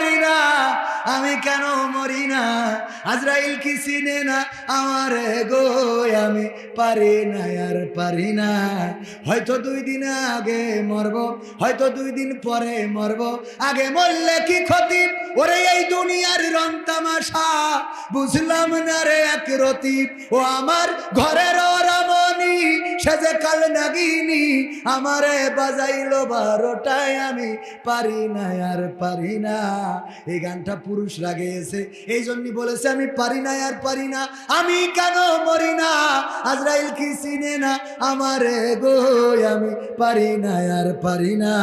পারি না। আমি কেন মরি না? আজরাইল কি চিনে না? আমার গো, আমি পারি না, আর পারি না। হয়তো দুই দিন আগে মরব, হয়তো দুই দিন পরে মরব। আগে মরলে কি ক্ষতি? ওরে এই দুনিয়ার রং তামাশা। বুঝলাম না রে এক রতি। ও আমার ঘরের রমণী সে যে কাল নাগিনি আমারে বাজাইলো বারোটায় আমি পারি না, আর পারি না। এই গানটা পুরুষরা গেয়েছে এই জন্যই বলেছে, আমি পারি না, আর পারি না। আমি কেন মরি না? আজরাইল কি চিনে না আমারে গো? আমি পারি না, আর পারি না।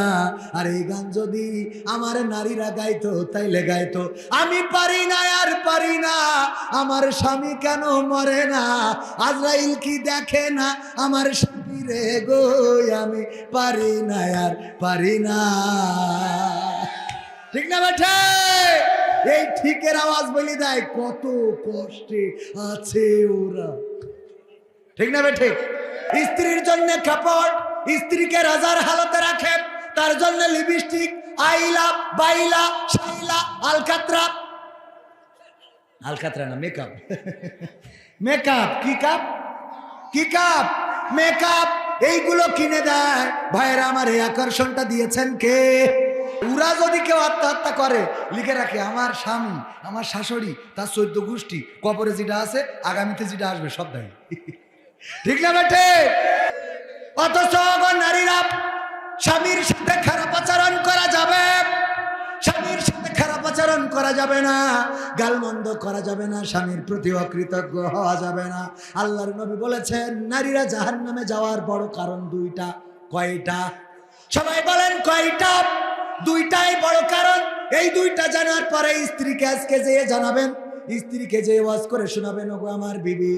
আর এই গান যদি আমার নারীরা গাইতো, তাইলে গাইতো, আমি পারি না, আর পারি না। আমার স্বামী কেন মরে না? আজরাইল কি দেখে না আমার রে গো, আমি পারি না, আর পারি না। ঠিক না বেঠে? এই ঠিকের আওয়াজ বলি দেয়, কত কষ্টে আছে ওরা। ঠিক না বেঠে? স্ত্রীর জন্য কাপড় স্ত্রীকে রাজার হালতে রাখে, তার জন্য লিপস্টিক, আইলা, বাইলা, শাইলা, আলকাত্রা। আলকাত্রা না মেকআপ মেকআপ কি কাপ কি কাপ? মেকআপ? এইগুলো কিনে দেয়। ভাইয়েরা, আমার এই আকর্ষণটা দিয়েছেন কে? ওরা যদি কেউ আত্মহত্যা করে, লিখে রাখে, আমার স্বামী, আমার শাশুড়ি, তার চোদ্দ গোষ্ঠী কপরে যেটা আছে, আগামীতে যেটা আসবে, সব দেয়। ঠিক না বেটে অথচ নারীরা স্বামীর সাথে খারাপ আচরণ করা যাবে। স্বামীর সাথে আচরণ করা যাবে না, গালমন্দ করা যাবে না, স্বামীর প্রতি অকৃতজ্ঞ হওয়া যাবে না। আল্লাহর নবী বলেছেন, নারীরা জাহান নামে যাওয়ার বড় কারণ দুইটা, কয়টা? সবাই বলেন কয়টা? দুইটাই বড় কারণ। এই দুইটা জানার পরে স্ত্রীকে আজকে যেয়ে জানাবেন স্ত্রীকে যে ওয়াজ করে শোনাবেন, ওগো আমার বিবি।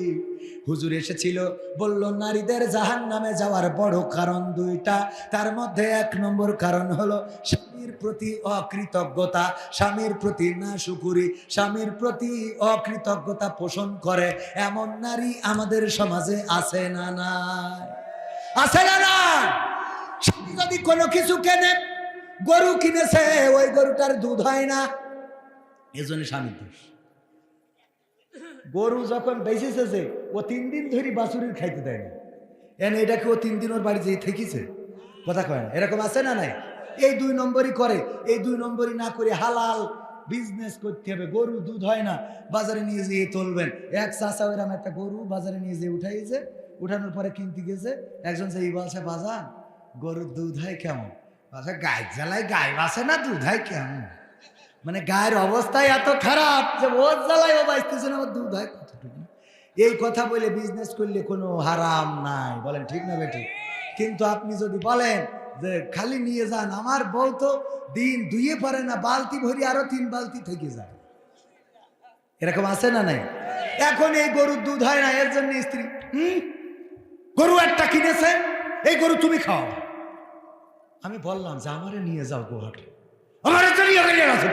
হুজুর এসেছিল, বলল, নারীদের জাহান নামে যাওয়ার বড় কারণ দুইটা। তার মধ্যে এক নম্বর কারণ হলো, স্বামীর প্রতি অকৃতজ্ঞতা। স্বামীর প্রতি না শুকুরি স্বামীর প্রতি অকৃতজ্ঞতা পোষণ করে। এমন নারী আমাদের সমাজে আছে না না আছে না না যদি কোনো কিছু কেনে, গরু কিনেছে, ওই গরুটার দুধ হয় না। এজন্য স্বামীর দোষ। গরু যখন বেঁচেছে ও তিন দিন ধরে বাছুরির খাইতে দেয় না এন এটাকে ও তিন দিন ওর বাড়ি যেয়ে থেকেছে। কথা কয় না, এরকম আছে না নাই? এই দুই নম্বরই করে, এই দুই নম্বরই না করে হালাল বিজনেস করতে হবে। গরু দুধ হয় না, বাজারে নিয়ে যেয়ে তুলবেন। এক চাষা ওইরাম একটা গরু বাজারে নিয়ে যেয়ে উঠাইছে, উঠানোর পরে কিনতে গেছে। একজন যে এই বলছে বাজার গরুর দুধ হয় কেমন? বাসা গায়ে জ্বালায় গায়ে, বাসে না দুধ হয় কেমন? মানে গায়ের অবস্থাই এত খারাপ যে ওর জ্বালায় ও বাঁচতেছে না। ওর দুধ হয় কতটুকু? এই কথা বলে বিজনেস করলে কোনো হারাম নাই। বলেন, ঠিক না বেঠিক কিন্তু আপনি যদি বলেন যে, খালি নিয়ে যান, আমার বউ তো দিন দুইয়ে পারে না, বালতি ভরি আরও তিন বালতি থেকে যায়। এরকম আছে না নাই? এখন এই গরুর দুধ হয় না, এর জন্য স্ত্রী, হুম? গরু একটা কিনেছে, এই গরু তুমি খাও। আমি বললাম যে, আমারে নিয়ে যাও গোহাটে। আমার নিয়ে গেলে আছে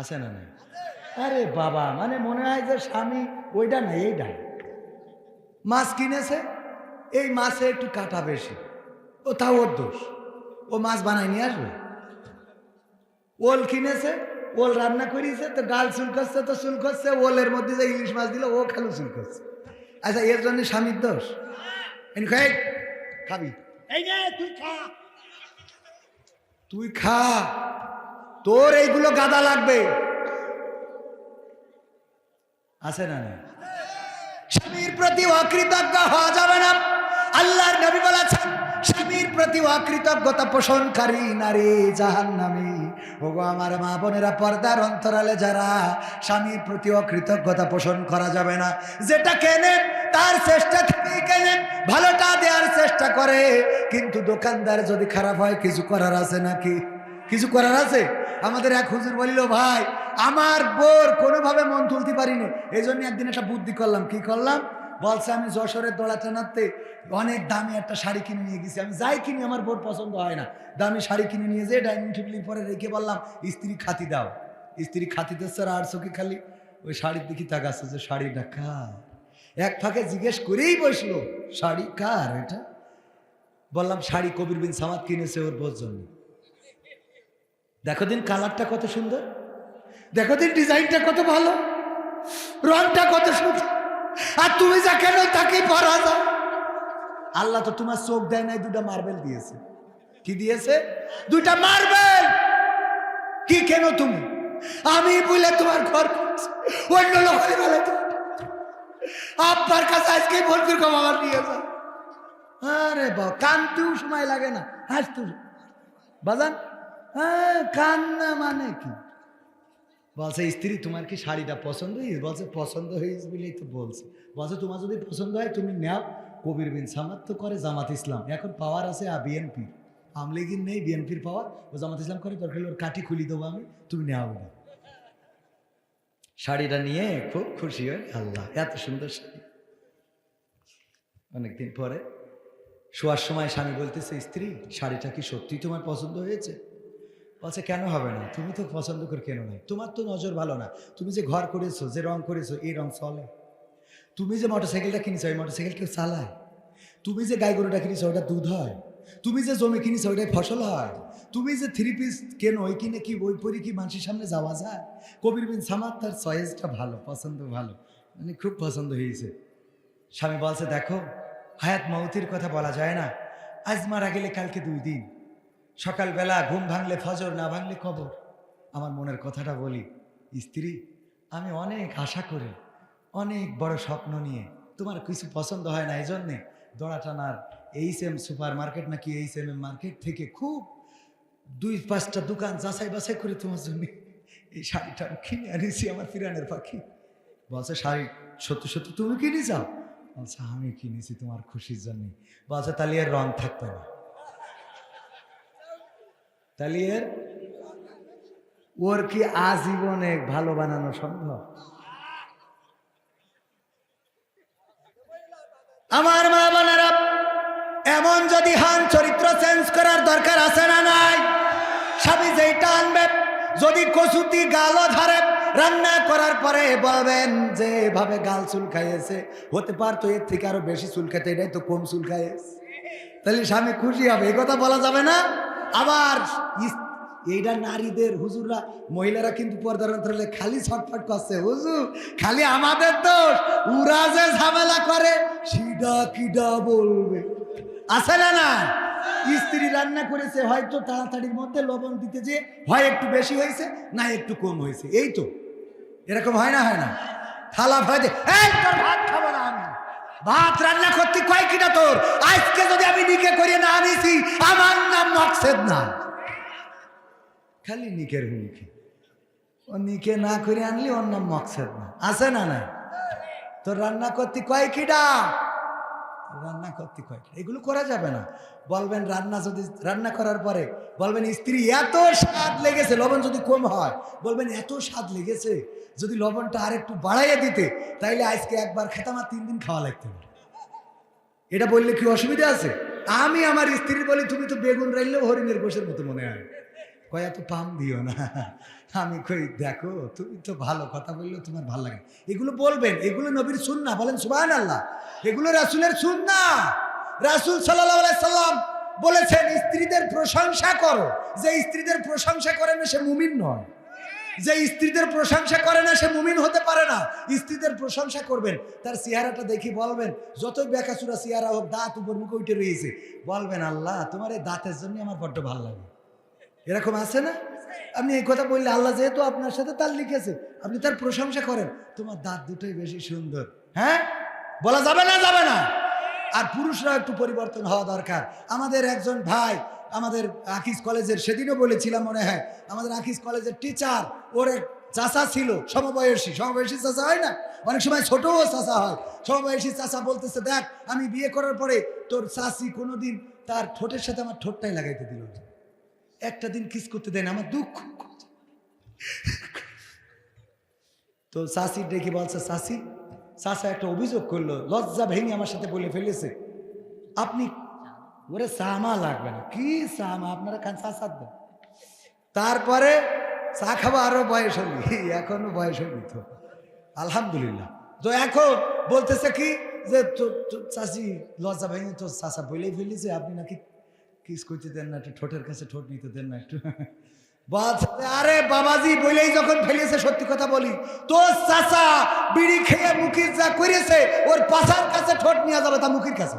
আছে না নাই? আরে বাবা মানে মনে হয় যে স্বামী ওইটা না এইটা। মাছ কিনেছে, এই মাছে একটু কাটা বেশি। ও তাও ওর দোষ। ও মাছ বানায় নিয়ে আসবে? ওল কিনেছে, ওল রান্না করিয়েছে, তো ডাল চুল করছে, তো চুল করছে, ওলের মধ্যে যে ইলিশ মাছ দিল, ও খালু চুল করছে। আচ্ছা এর জন্য স্বামীর দোষ? খাবি। এই নে, তুই খা। তুই খা। তোর এইগুলো গাদা লাগবে। আছে না স্বামীর প্রতি অকৃতজ্ঞ হওয়া যাবে না। আল্লাহর নবী বলেছেন, স্বামীর প্রতি অকৃতজ্ঞতা পোষণকারী নারী জাহান নামী ওগো আমার মা বোনেরা, পর্দার অন্তরালে যারা স্বামীর প্রতি অকৃতজ্ঞতা পোষণ করা যাবে না, যেটা কেনে তার চেষ্টা থেকেই ভালোটা দেওয়ার চেষ্টা করে। কিন্তু দোকানদার যদি খারাপ হয়, কিছু করার আছে নাকি? কিছু করার আছে? আমাদের এক হুজুর বলিল, ভাই, আমার বোর কোনোভাবে মন তুলতে পারিনি। এই জন্য একদিন একটা বুদ্ধি করলাম। কি করলাম? বলছে, আমি যশোরের দোলা টানাতে অনেক দামি একটা শাড়ি কিনে নিয়ে গেছি। আমি যাই কিনি, আমার বোর পছন্দ হয় না। দামি শাড়ি কিনে নিয়ে যেয়ে ডাইনিং টেবিলের পরে রেখে বললাম, স্ত্রী খাতি দাও। স্ত্রী খাতি দিচ্ছে আর চোখে খালি। ওই শাড়ির দিকে তাকাচ্ছে যে, শাড়িটা কার? এক ফাঁকে জিজ্ঞেস করেই বসল, শাড়ি কার এটা? বললাম, শাড়ি কবির বিন সামাদ কিনেছে ওর বোর জন্য। দেখো দিন কালারটা কত সুন্দর, দেখো দিন ডিজাইনটা কত ভালো, রংটা কত সুন্দর। আর তুমি যা কেন তাকে পরা যাও? আল্লাহ তো তোমার চোখ দেয় নাই, দুটা মার্বেল দিয়েছে। কি দিয়েছে? দুটা মার্বেল! কি কেন তুমি? আমি বলে তোমার ঘর। অন্য লোকের বেলা আপনার কাছে আজকে ভর্তি কম নিয়ে যাও। আরে বা কানতেও সময় লাগে না, হাসতেও বাজান হ্যাঁ কান্না মানে কি? বলছে, স্ত্রী, তোমার কি শাড়িটা পছন্দ হয়েছে? বলছে, পছন্দ হয়েছে বলেই তো বলছে। বলছে, তোমার যদি পছন্দ হয়, তুমি নেও। কবির বিন সামাদ তো করে জামাত ইসলাম। এখন পাওয়ার আছে আর বিএনপির। আমলিগির নেই, বিএনপির পাওয়ার। ও জামাত ইসলাম করে দরকার ওর কাঠি খুলি দেবো আমি, তুমি নেওয়া শাড়িটা নিয়ে খুব খুশি হয় আল্লাহ, এত সুন্দর শাড়ি। অনেকদিন পরে শোয়ার সময় স্বামী বলতেছে, স্ত্রী, শাড়িটা কি সত্যি তোমার পছন্দ হয়েছে? বলছে, কেন হবে না, তুমি তো পছন্দ করে কেন নাই? তোমার তো নজর ভালো না। তুমি যে ঘর করেছ, যে রং করেছ, এই রং চলে। তুমি যে মোটরসাইকেলটা কিনেছো, এই মোটরসাইকেল কেউ চালায়। তুমি যে গাই গরুটা কিনেছো, ওটা দুধ হয়। তুমি যে জমি কিনেছো, ওইটাই ফসল হয়। তুমি যে থ্রি পিস কেন, ওই কিনে কি বই পড়ি কি মানুষের সামনে যাওয়া যায়? কবির বিন সামাদ তার চয়েসটা ভালো, পছন্দ ভালো। মানে খুব পছন্দ হয়েছে। স্বামী বলছে, দেখো, হায়াত মৌতির কথা বলা যায় না। আজ মারা গেলে কালকে দুই দিন। সকালবেলা ঘুম ভাঙলে ফজর, না ভাঙলে খবর আমার মনের কথাটা বলি, স্ত্রী, আমি অনেক আশা করে, অনেক বড় স্বপ্ন নিয়ে তোমার কিছু পছন্দ হয় না এই জন্যে দড়া টানার এইচ এম সুপার মার্কেট নাকি এইচ এম মার্কেট থেকে খুব দুই পাঁচটা দোকান যাচাই বাছাই করে তোমার জন্য এই শাড়িটা কিনে আনিছি আমার ফিরানের পাখি। বলছে, শাড়ি সত্যি সত্যি তুমি কিনে যাও। বলছে, আমি কিনেছি তোমার খুশির জন্য। বলছে, তাহলে এর রং থাকবে না। তাহলে এর, ওর কি আজীবনে ভালো বানানো সম্ভব? আমার মা হান চরিত্র চেঞ্জ করার দরকার আছে না নাই? স্বামী যেটা আনবে, যদি কসুতি গালও ধরে, রান্না করার পরে বলবেন যে, এভাবে গাল চুল খাইয়েছে হতে পারতো এর থেকে আরও বেশি চুল খাইতে এটাই তো কম চুল খাইয়েছে তাহলে স্বামী খুশি হবে, এই কথা বলা যাবে না? আবার এইটা নারীদের, হুজুররা, মহিলারা কিন্তু পর্দার অন্তরালে খালি ছটফট করছে। হুজুর, খালি আমাদের দোষ। উরা যে ঝামেলা করে সিডা কিডা বলবে? আছে না না? স্ত্রী রান্না করেছে, হয়তো তাড়াতাড়ির মধ্যে লবণ দিতে যে হয় একটু বেশি হয়েছে, না একটু কম হয়েছে। এই তো। এরকম হয় না হয় না? থালা ভয় এই তোর ভাত খাব না আমি। ভাত রান্না করতে কয় কিনা তোর? আজকে যদি আমি নিকে করে না আনিছি, আমার নাম মকসেদ না। খালি নিকের হুমকি। ও নিকে না করে আনলি ওর নাম মকসেদ না। আছে না না তোর রান্না করতে কয় কিডা রান্না করতে কয়। এগুলো করা যাবে না। বলবেন রান্না যদি, রান্না করার পরে বলবেন, স্ত্রী, এত স্বাদ লেগেছে, লবণ যদি কম হয়। বলবেন, এত স্বাদ লেগেছে, যদি লবণটা আর একটু বাড়াইয়া দিতে, তাইলে আজকে একবার খেতাম আর তিন দিন খাওয়া লাগতে পারে। এটা বললে কি অসুবিধা আছে? আমি আমার স্ত্রী বলি, তুমি তো বেগুন রাইলেও হরিণের গোষের মতো মনে হয়। কয় এত পাম দিও না। আমি কই, দেখো, তুমি তো ভালো কথা বললেও তোমার ভালো লাগে। এগুলো বলবেন, এগুলো নবীর সুন্না বলেন সুবাহ আল্লাহ এগুলো রাসুলের সুন্না রাসুল সাল্লাহ সাল্লাম বলেছেন, স্ত্রীদের প্রশংসা করো। যে স্ত্রীদের প্রশংসা করে না, সে মুমিন নয়। যে স্ত্রীদের প্রশংসা করে না, সে মুমিন হতে পারে না। স্ত্রীদের প্রশংসা করবেন, তার চেহারাটা দেখি বলবেন যতই বেকাচুরা চেহারা হোক, দাঁত উপর মুখে উঠে রয়েছে। বলবেন, আল্লাহ, তোমার এই দাঁতের জন্য আমার বড্ড ভালো লাগে। এরকম আছে না? আপনি এই কথা বললে আল্লাহ যেহেতু আপনার সাথে তার লিখেছে, আপনি তার প্রশংসা করেন, তোমার দাঁত দুটোই বেশি সুন্দর। হ্যাঁ? বলা যাবে না যাবে না? আর পুরুষরা একটু পরিবর্তন হওয়া দরকার। আমাদের একজন ভাই, আমাদের আকিস কলেজের, সেদিনও বলেছিলাম মনে হয়, আমাদের আকিস কলেজের টিচার ওর এক চাচা ছিল, সমবয়সী। সমবয়সী চাচা হয় না? অনেক সময় ছোটও চাচা হয়। সমবয়সী চাচা বলতেছে, দেখ, আমি বিয়ে করার পরে তোর চাচি কোনোদিন তার ঠোঁটের সাথে আমার ঠোঁটটাই লাগাইতে দিল না। একটা দিন কিস করতে দেন আমার দুঃখ। তো চাষি ডেকে বলছে চাষি চাষা একটা অভিযোগ করল, লজ্জা ভেঙে আমার সাথে বলে ফেলেছে। আপনি, ওরে সামা লাগবে না, কি সামা? আপনারা খান চা দেন তারপরে চা খাব, আরও বয়স হলি, এখনও বয়স হলি তো। আলহামদুলিল্লাহ। তো এখন বলতেছে কি, যে চাষি লজ্জা ভেঙে তো চাষা বলেই ফেলেছে, আপনি নাকি কিস করতে দেন না, একটু ঠোঁটের কাছে ঠোঁট নিতে দেন না একটু। আরে বাবাজি বলেই যখন ফেলিয়েছে, সত্যি কথা বলি। তোর চাচা বিড়ি খেয়ে মুখির যা করেছে, ওর পাশার কাছে ঠোঁট নিয়ে যাবে তা মুখির কাছে।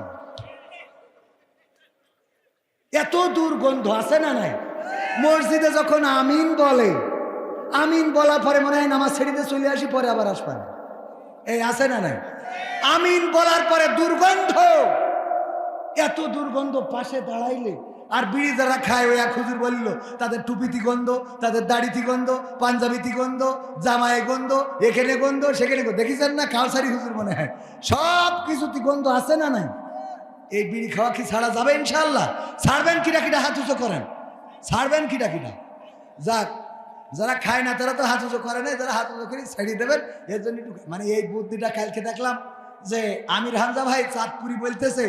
এত দুর্গন্ধ আছে না নাই? মসজিদে যখন আমিন বলে, আমিন বলার পরে মনে হয় নামাজ ছেড়ে দিয়ে চলে আসি, পরে আবার আসবেন এই আছে না নাই? আমিন বলার পরে দুর্গন্ধ। এত দুর্গন্ধ পাশে দাঁড়াইলে আর বিড়ি যারা খায়, ওই এক হুজুর বলল, তাদের টুপিতি গন্ধ, তাদের দাড়িতি গন্ধ, পাঞ্জাবিতি গন্ধ, জামায় গন্ধ, এখানে গন্ধ, সেখানে গন্ধ। দেখিছেন না কালসারি হুজুর মনে হয়? সব কিছুতি গন্ধ আছে না নাই? এই বিড়ি খাওয়া কি ছাড়া যাবে ইনশাল্লাহ ছাড়বেন কিটা কিটা হাত উঁচু করেন। ছাড়বেন কিটা কিটা যাক, যারা খায় না তারা তো হাত উঁচু করে না যারা হাত উঁচু করে ছাড়িয়ে দেবেন, এর জন্য মানে এই বুদ্ধিটা কালকে দেখলাম যে আমির হামজা ভাই চাঁদপুরি বলতেছে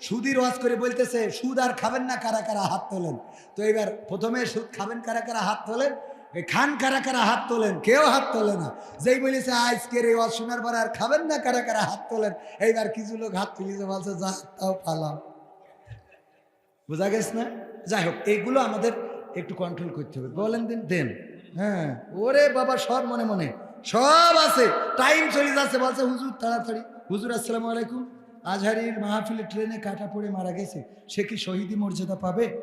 সুদির ওয়াজ করে বলতেছে, সুদ আর খাবেন না, কারা কারা হাত তোলেন? তো এবার প্রথমে সুদ খাবেন, কারা কারা হাত তোলেন? খান কারা কারা হাত তোলেন? কেউ হাত তোলে না। যেই বলেছে আজকের এই ওয়াজ শোনার পর আর খাবেন না, কারা কারা হাত তোলেন? এইবার কিছু লোক হাত তুলিছে, বলছে, যা, তাও পালাম বোঝা গেছে না? যাই হোক, এইগুলো আমাদের একটু কন্ট্রোল করতে হবে। বলেন দিন, দেন। হ্যাঁ ওরে বাবা, সব মনে মনে। সব আছে। টাইম চলে যাচ্ছে, বলছে, হুজুর, তাড়াতাড়ি। হুজুর, আসসালামু আলাইকুম। আজহারির মাহফিলে ট্রেনে কাটা পড়ে মারা গেছে। সে কি শহীদি মর্যাদা পাবে?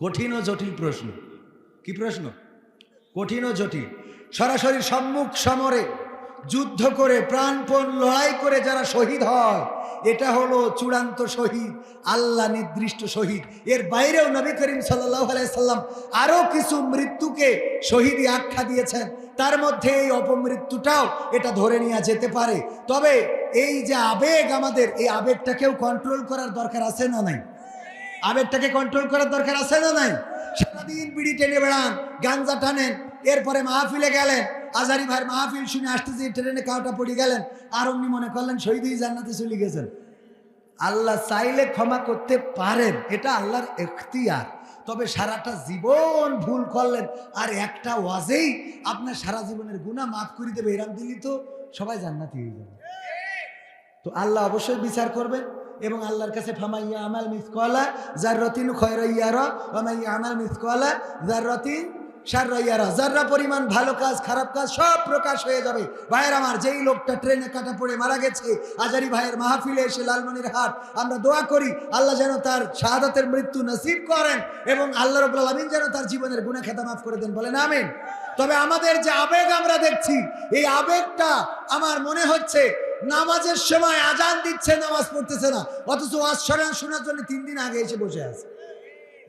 কঠিন ও জটিল প্রশ্ন। কি প্রশ্ন? কঠিন ও জটিল। সরাসরি সম্মুখ সমরে যুদ্ধ করে, প্রাণপণ লড়াই করে যারা শহীদ হয়, এটা হলো চূড়ান্ত শহীদ, আল্লাহ নির্দিষ্ট শহীদ। এর বাইরেও নবী করিম সাল্লাহ সাল্লাম আরও কিছু মৃত্যুকে শহীদই আখ্যা দিয়েছেন। তার মধ্যে এই অপমৃত্যুটাও এটা ধরে নেওয়া যেতে পারে। তবে এই যে আবেগ আমাদের, এই আবেগটাকেও কন্ট্রোল করার দরকার আছে না নাই? আবেগটাকে কন্ট্রোল করার দরকার আছে না নাই? সারাদিন বিড়ি টেনে বেড়ান, গাঞ্জা টানেন এরপরে মাহফিলে গেলেন। আজারি ভাইয়ের মাহফিল শুনে আসতেছে ট্রেনে কাউটা পড়ে গেলেন। আর অমনি মনে করলেন শহীদই জান্নাতে চলে গেছেন। আল্লাহ চাইলে ক্ষমা করতে পারেন, এটা আল্লাহর এখতিয়ার। তবে সারাটা জীবন ভুল করলেন, আর একটা ওয়াজেই আপনার সারা জীবনের গুণা মাফ করে দেবে, এরাম দিলি তো সবাই জান্নাতি হয়ে যাবে। তো আল্লাহ অবশ্যই বিচার করবেন, এবং আল্লাহর কাছে ফামাইয়া আমাল মিস মিসকলা যার রতিন খয়রাইয়ার ফামাইয়া আমাল মিস মিসকলা যার রতিন সাররাইয়ারা যাররা পরিমাণ ভালো কাজ, খারাপ কাজ সব প্রকাশ হয়ে যাবে। ভাইয়ের আমার, যেই লোকটা ট্রেনে কাটা পড়ে মারা গেছে, আজারি ভাইয়ের মাহফিলে এসে লালমনির হাট, আমরা দোয়া করি, আল্লাহ যেন তার শাহাদাতের মৃত্যু নসিব করেন এবং আল্লাহ রবুল আলমিন যেন তার জীবনের গুণা খেতা মাফ করে দেন, বলেন আমিন। তবে আমাদের যে আবেগ আমরা দেখছি, এই আবেগটা আমার মনে হচ্ছে নামাজের সময় আজান দিচ্ছে, নামাজ পড়তেছে না। অথচ শোনার শোনার জন্য তিন দিন আগে এসে বসে আছে।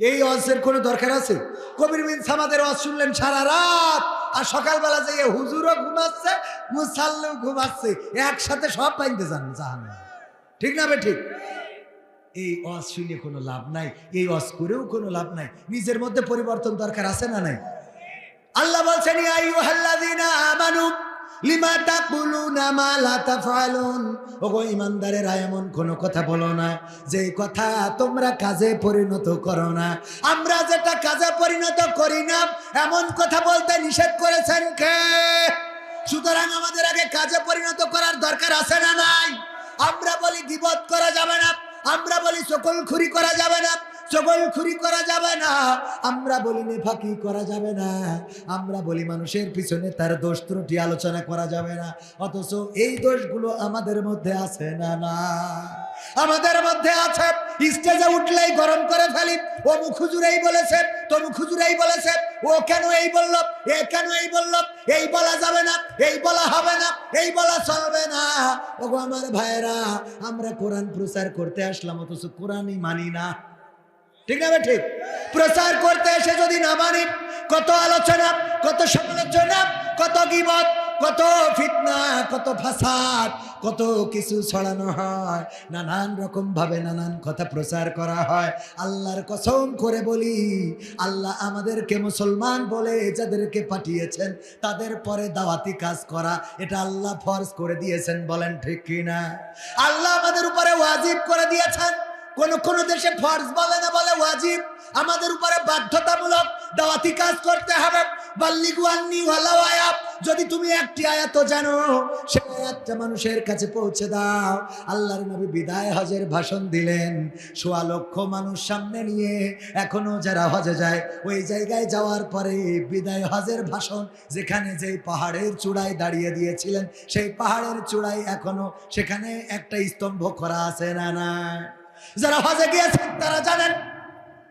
এই ওয়াজের কোনো দরকার আছে? কবির বিন সামাদের ওয়াজ শুনলেন সারা রাত, আর সকালবেলা যে হুজুরও ঘুমাচ্ছে, মুসাল্লেও ঘুমাচ্ছে, একসাথে সব পাইতে যান জাহান ঠিক না ঠিক এই অজ শুনে কোনো লাভ নাই, এই অজ করেও কোনো লাভ নাই, নিজের মধ্যে পরিবর্তন দরকার আছে না নাই? আল্লাহ বলছেন আমানু লিমা তাকুলুনা মা লা তাফআলুন? ওগো ঈমানদারেরা এমন কোনো কথা বলো না। যে কথা তোমরা কাজে পরিণত করো না। আমরা যেটা কাজে পরিণত করি না, এমন কথা বলতে নিষেধ করেছেন কে? সুতরাং আমাদের আগে কাজে পরিণত করার দরকার আছে না নাই? আমরা বলি গিবত করা যাবে না, আমরা বলি সকল খুরি করা যাবে না সকল খুরি করা যাবে না। আমরা বলি নেফাকি করা যাবে না। আমরা বলি মানুষের পিছনে তার দোষ ত্রুটি আলোচনা করা যাবে না। অথচ এই দোষগুলো আমাদের মধ্যে আছে না না? আমাদের মধ্যে আছে। স্টেজে উঠলেই গরম করে ফেলি। ও মুখুজুরেই বলেছে তো মুখুজুরেই বলেছে। ও কেন এই বলল? এ কেন এই বলল? এই বলা যাবে না, এই বলা হবে না, এই বলা চলবে না। ওগো আমার ভাইয়েরা, আমরা কোরআন প্রচার করতে আসলাম, অথচ কোরআনই মানি না। ঠিক না ঠিক? প্রচার করতে এসে যদি না মানি, কত আলোচনা, কত সমালোচনা, কত গিবত, কত ফিতনা, কত ফাসাদ, কত কিছু ছড়ানো হয়, নানান রকম ভাবে নানান কথা প্রচার করা হয়। আল্লাহর কসম করে বলি, আল্লাহ আমাদেরকে মুসলমান বলে যাদেরকে পাঠিয়েছেন, তাদের পরে দাওয়াতি কাজ করা, এটা আল্লাহ ফরজ করে দিয়েছেন, বলেন ঠিক কিনা? আল্লাহ আমাদের উপরে ওয়াজিব করে দিয়েছেন। কোন কোন দেশে ফরজ বলে না বলে ওয়াজিব। আমাদের উপরে বাধ্যতামূলক দাওয়াতি কাজ করতে হবে। যদি তুমি একটি আয়াত জানো সে আয়াতটা মানুষের কাছে পৌঁছে দাও। আল্লাহর নবী বিদায় হজের ভাষণ দিলেন। সোয়া লক্ষ মানুষ সামনে নিয়ে এখনও যারা হজে যায়, ওই জায়গায় যাওয়ার পরে বিদায় হজের ভাষণ যেখানে যেই পাহাড়ের চূড়ায় দাঁড়িয়ে দিয়েছিলেন, সেই পাহাড়ের চূড়ায় এখনও সেখানে একটা স্তম্ভ করা আছে না না যারা হজে গিয়েছেন, তারা জানেন,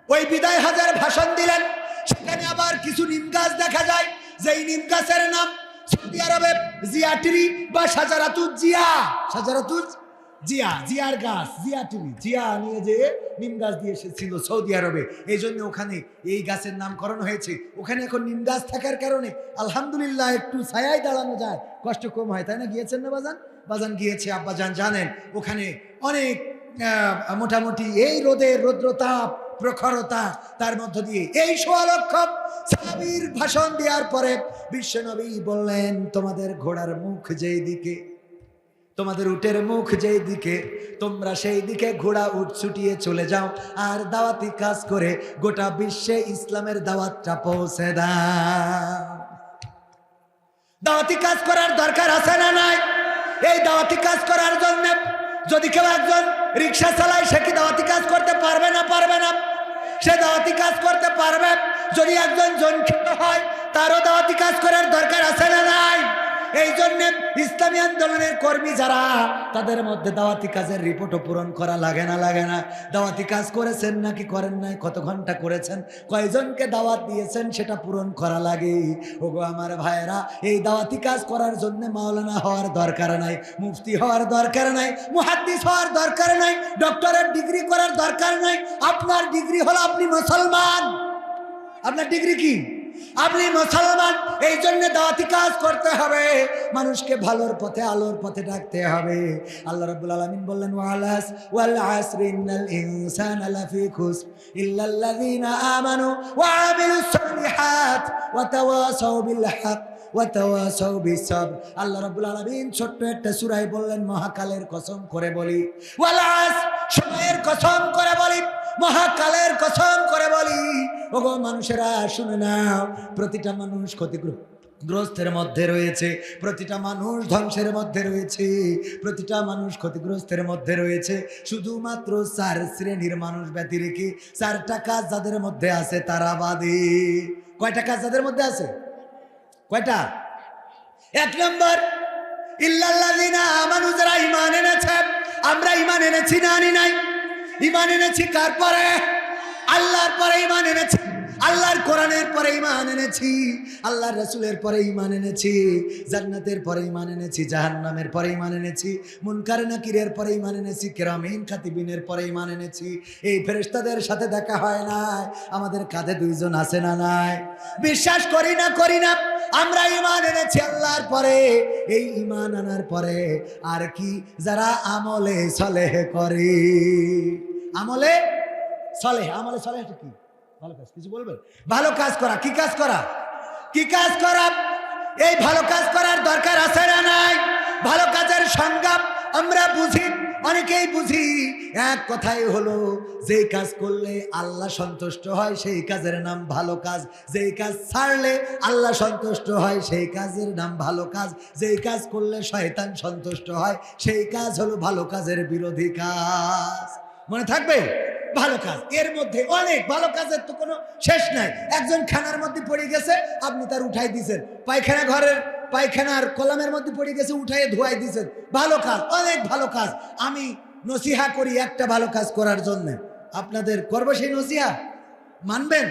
ওই বিদায় হজের ভাষণ দিলেন। সেখানে আবার কিছু নিম গাছ দেখা যায়, যেই নিম গাছের নাম সৌদি আরবে জিয়াটিরি বা সাজারাতুজ জিয়া। সাজারাতুজ জিয়া, জিয়ার গাছ জিয়াটিরি জিয়া নিয়ে যে নিম গাছ দিয়ে এসেছিল সৌদি আরবে, এই জন্য ওখানে এই গাছের নামকরণ হয়েছে। ওখানে এখন নিম গাছ থাকার কারণে আলহামদুলিল্লাহ একটু ছায়ায় দাঁড়ানো যায়। কষ্ট কম হয়, তাই না? গিয়েছেন না বাজান? বাজান গিয়েছে আব্বাজান জানেন, ওখানে অনেক মোটামুটি এই রোদের রৌদ্রতাপ, প্রখরতা, তার মধ্য দিয়ে এই সোয়া লক্ষ সাহাবীর ভাষণ দেওয়ার পরে বিশ্বনবী বললেন, তোমাদের ঘোড়ার মুখ যেই দিকে, তোমাদের উটের মুখ যেই দিকে, তোমরা সেই দিকে ঘোড়া উঠ ছুটিয়ে চলে যাও আর দাওয়াতি কাজ করে গোটা বিশ্বে ইসলামের দাওয়াতটা পৌঁছে দাও। দাওয়াতি কাজ করার দরকার আছে না নাই? এই দাওয়াতি কাজ করার জন্য যদি কেউ একজন রিক্সা চালায়, সে কি দাওয়াতি কাজ করতে পারবে না পারবে না? সে দাওয়াতি কাজ করতে পারবে। যদি একজন জনক্ষিত হয়, তারও দাওয়াতি কাজ করার দরকার আছে না নাই? এই জন্য ইসলামী আন্দোলনের কর্মী যারা, তাদের মধ্যে দাওয়াতি কাজের রিপোর্টও পূরণ করা লাগে না লাগে না। দাওয়াতি কাজ করেছেন নাকি করেন নাই, কত ঘণ্টা করেছেন, কয়জনকে দাওয়াত দিয়েছেন সেটা পূরণ করা লাগে। ওগো আমার ভাইয়েরা, এই দাওয়াতি কাজ করার জন্য মাওলানা হওয়ার দরকার নাই, মুফতি হওয়ার দরকার নাই, মুহাদ্দিস হওয়ার দরকার নাই, ডক্টরের ডিগ্রি করার দরকার নাই, আপনার ডিগ্রি হলো আপনি মুসলমান। আপনার ডিগ্রি কি? আপনি মুসলমান এই জন্য দাওয়াতি কাজ করতে হবে। মানুষকে ভালোর পথে, আলোর পথে ডাকতে হবে। আল্লাহ বললেন, ওয়ালাস ওয়াল আমানু ওয়া আমিলুস সালিহাত ওয়া তাওয়াসাউ বিল হক আল্লাহ রাব্বুল আলামিন ছোট্ট একটা সূরায় বললেন, মহাকালের কসম করে বলি। ওয়াল আস সময়ের কসম করে বলি। মহাকালের কসম করে বলি, ওগো মানুষেরা, শুনে নাও, প্রতিটা মানুষ ক্ষতিগ্রস্ত গ্রস্তের মধ্যে রয়েছে, প্রতিটা মানুষ ধ্বংসের মধ্যে রয়েছে, প্রতিটা মানুষ ক্ষতিগ্রস্তের মধ্যে রয়েছে, শুধুমাত্র চার শ্রেণির মানুষ ব্যতি রেখে চারটা কাজ যাদের মধ্যে আছে তারা বাদে। কয়টা কাজ যাদের মধ্যে আছে? কয়টা? এক নম্বর, ইল্লাল্লাযিনা আমানু, যারা ঈমান এনেছে, আমরা ঈমান এনেছি না আনি নাই। ঈমান এনেছি কার পরে? আল্লাহর পরে ইমান এনেছি। আল্লাহর কোরআনের পরে ঈমান এনেছি। আল্লাহর রাসূলের পরে ইমান এনেছি। জান্নাতের পরে ঈমান এনেছি। জাহান্নামের পরে ঈমান এনেছি। মুনকার নাকিরের পরে ঈমান এনেছি। কেরামিন খাতিবিনের পরে ঈমান এনেছি। এই ফেরেশতাদের সাথে দেখা হয় না আমাদের কাঁধে দুইজন আছে না নাই? বিশ্বাস করি না করি না। আমরা ইমান এনেছি আল্লাহর পরে। এই ইমান আনার পরে আর কি যারা আমলে সলেহ করে। আমলে সলেহ আমলে সলেহ কি? ভালো কাজ, কিছু বলবেন? ভালো কাজ করা, কি কাজ করা? কি কাজ করা? এই ভালো কাজ করার দরকার আছে না নাই? ভালো কাজের সংজ্ঞা আমরা বুঝি, অনেকেই বুঝি। এক কথাই হলো, যেই কাজ করলে আল্লাহ সন্তুষ্ট হয়, সেই কাজের নাম ভালো কাজ। যেই কাজ ছাড়লে আল্লাহ সন্তুষ্ট হয়, সেই কাজের নাম ভালো কাজ। যেই কাজ করলে শয়তান সন্তুষ্ট হয়, সেই কাজ হলো ভালো কাজের বিরোধী কাজ। মনে থাকবে? ভালো কাজ। এর মধ্যে অনেক ভালো কাজের তো কোনো শেষ নাই। একজন খানার মধ্যে পড়ে গেছে, আপনি তার উঠাই দিয়েছেন পায়খানা ঘরের পায়খানার কলামের মধ্যে পড়ে গেছে, উঠাই ধোয়াই দিয়েছেন ভালো কাজ, অনেক ভালো কাজ। আমি নসিহা করি একটা ভালো কাজ করার জন্য। আপনাদের করব সেই নসিহা? মানবেন?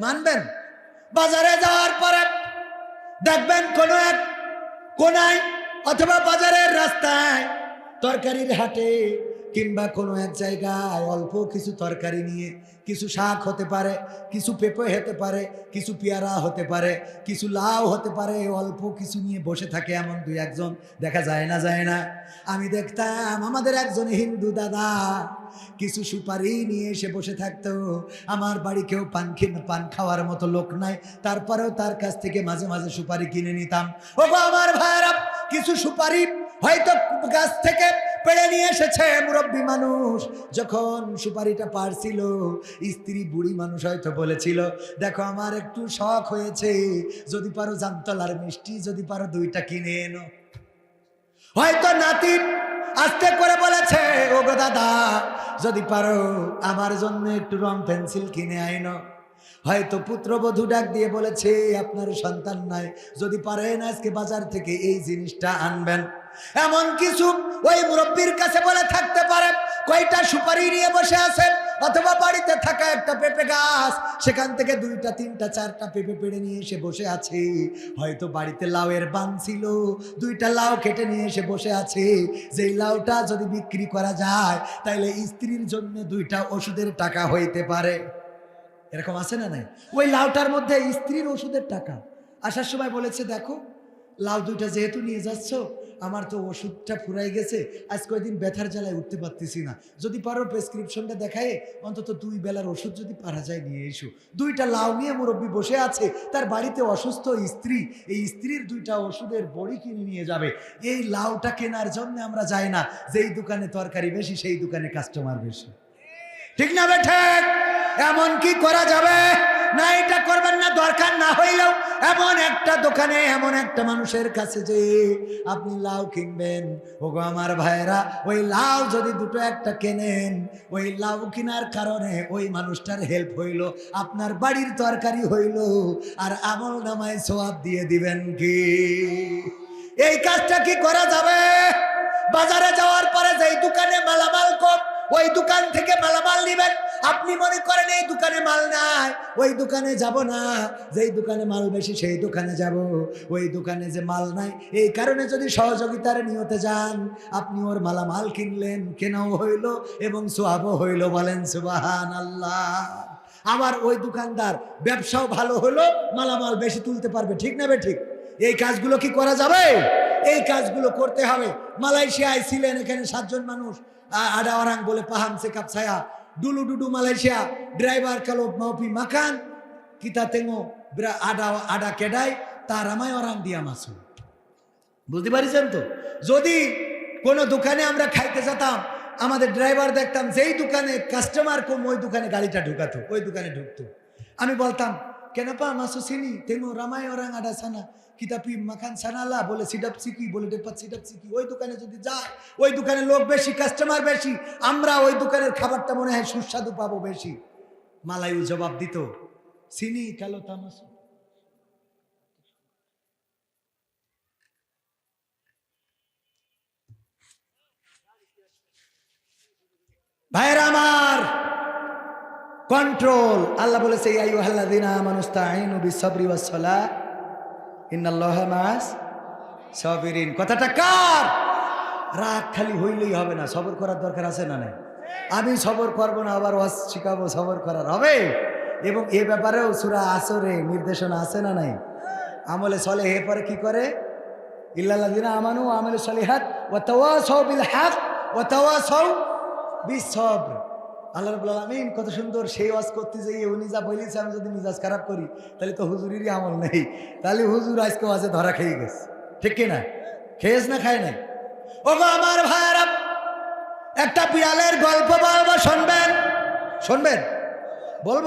মানবেন? বাজারে যাওয়ার পরে দেখবেন কোনো এক কোনায় অথবা বাজারের রাস্তায় তরকারির হাটে কিংবা কোনো এক জায়গায় অল্প কিছু তরকারি নিয়ে কিছু শাক হতে পারে, কিছু পেঁপে হতে পারে, কিছু পেয়ারা হতে পারে, কিছু লাউ হতে পারে, অল্প কিছু নিয়ে বসে থাকে এমন দুই একজন। দেখা যায় না যায় না। আমি দেখতাম আমাদের একজন হিন্দু দাদা কিছু সুপারি নিয়ে এসে বসে থাকতো। আমার বাড়ি কেউ পান পান খাওয়ার মতো লোক নাই। তারপরেও তার কাছ থেকে মাঝে মাঝে সুপারি কিনে নিতাম। ও আমার ভাইয়েরা, কিছু সুপারি হয়তো গাছ থেকে পেড়ে নিয়ে এসেছে মুরব্বী মানুষ। যখন সুপারিটা পারছিল, স্ত্রী বুড়ি মানুষ হয়তো বলেছিল, দেখো, আমার একটু শখ হয়েছে, যদি পারো জামতলার মিষ্টি, যদি পারো দুইটা কিনে এনো। হয়তো নাতি আস্তে করে বলেছে ও গো দাদা, যদি পারো আমার জন্য একটু রং পেন্সিল কিনে আইনো। হয়তো পুত্রবধূ ডাক দিয়ে বলেছে আপনার সন্তান নাই। যদি পারেন আজকে বাজার থেকে এই জিনিসটা আনবেন। এমন কিছু ওই মুরব্বীর কাছে বলে থাকতে পারে। কয়টা সুপারি নিয়ে বসে আছেন অথবা বাড়িতে থাকা একটা পেঁপে গাছ, সেখান থেকে দুইটা, তিনটা, চারটা পেঁপে পেড়ে নিয়ে এসে বসে আছে। হয়তো বাড়িতে লাউয়ের বান ছিল, দুইটা লাউ কেটে নিয়ে এসে বসে আছে। যেই লাউটা যদি বিক্রি করা যায় তাহলে স্ত্রীর জন্য দুইটা ওষুধের টাকা হইতে পারে। এরকম আছে না নাই? ওই লাউটার মধ্যে স্ত্রীর ওষুধের টাকা। আসার সময় বলেছে, দেখো, লাউ দুইটা যেহেতু নিয়ে যাচ্ছ, আমার তো ওষুধটা ফুরাই গেছে, আজ কয়েকদিন ব্যথার জ্বালায় উঠতে পারতেছি না। যদি পারো প্রেসক্রিপশনটা দেখায় অন্তত দুই বেলার ওষুধ যদি পারা যায় নিয়ে এসো। দুইটা লাউ নিয়ে মুরব্বী বসে আছে, তার বাড়িতে অসুস্থ স্ত্রী, এই স্ত্রীর দুইটা ওষুধের বড়ি কিনে নিয়ে যাবে। এই লাউটা কেনার জন্য আমরা যাই না, যেই দোকানে তরকারি বেশি, সেই দোকানে কাস্টমার বেশি। ঠিক না বেঠে এমন কি করা যাবে? না, এটা করবেন না, দরকার না হইলেও এমন একটা দোকানে, এমন একটা মানুষের কাছে যে আপনি লাউ কিনবেন। ওগো আমার ভাইরা ওই লাউ যদি দুটো একটা কেনেন, ওই লাউ কেনার কারণে ওই মানুষটার হেল্প হইল, আপনার বাড়ির তরকারি হইল, আর আমল নামায় সোয়াব দিয়ে দিবেন কি? এই কাজটা কি করা যাবে? বাজারে যাওয়ার পরে যেই দোকানে মালামাল কম, ওই দোকান থেকে মালামাল নিবেন। আপনি মনে করেন এই দোকানে মাল নাই, ওই দোকানে যাব না, যেই দোকানে মাল বেশি সেই দোকানে যাব। ওই দোকানে যে মাল নাই, এই কারণে যদি সহযোগিতার নিয়তে যান, আপনি ওর মালামাল কিনলেন, কেনাও হইল এবং সোয়াবও হইল বলেন সুবাহান আল্লাহ আমার ওই দোকানদার ব্যবসাও ভালো হলো, মালামাল বেশি তুলতে পারবে, ঠিক না ঠিক? এই কাজগুলো কি করা যাবে? এই কাজগুলো করতে হবে। মালয়েশিয়ায় ছিলেন এখানে সাতজন মানুষ, আ- আডা ওরাং বলে পাহাম সে কাপসায়া ডুলু ডুডু মালয়েশিয়া ড্রাইভার কালো মাউপি মাখান কিতা তেঙ্গো বিরা- আডা আডা কেডাই তার আমায় ওরাং দিয়া মাসু বুঝতে পারিছেন তো যদি কোনো দোকানে আমরা খাইতে যেতাম আমাদের ড্রাইভার দেখতাম যেই দোকানে কাস্টমার কম ওই দোকানে গাড়িটা ঢুকাতো ওই দোকানে ঢুকতো আমি বলতাম কেন পা মাসু চিনি তেমন রামায় ওরাং আডা সানা কিতাপি মাখান সানালা বলে সিডাপ সিকি বলে ডেপাত সিডাপ সিকি ওই দোকানে যদি যায় ওই দোকানে লোক বেশি কাস্টমার বেশি আমরা ওই দোকানের খাবারটা মনে হয় সুস্বাদু পাবো বেশি মালায়ু জবাব দিত চিনি কালো তামাসু ভাইয়ের আমার কন্ট্রোল আল্লাহ বলেছে আইয়ু হাল্লাদিনা মানুস্তাইনু বিসবরি ওয়াসসালা ইন্নাল্লাহ মাস সাবিরিন। কথাটা কার? রাগ খালি হইলেই হবে না। সবর করার দরকার আছে না নাই? আমি সবর করব না, আবার ওয়াজ শিখাবো, সবর করার হবে? এবং এ ব্যাপারেও সুরা আসরে নির্দেশনা আছে না নাই? আমলে চলে হে পরে কি করে? ইল্লাল্লাযিনা আমানু ওয়া আমিলুস সলিহাত ওয়া তাওয়াসাউ বিল হক ওয়া তাওয়াসাউ বিসবর আল্লাহ রবুল্লা আলমিন কত সুন্দর সেই ওয়াজ করতে যেয়ে উনি যা বলেছে, আমি যদি মিজাজ খারাপ করি, তাহলে তো হুজুরেরই আমল নেই। তাহলে হুজুর আজকে ওয়াজে ধরা খেয়ে গেছে। ঠিক কিনা খেয়েছ না খায় নাই? ও গো আমার ভাইয়ারা, একটা বিড়ালের গল্প বলব, শুনবেন? শুনবেন? বলব?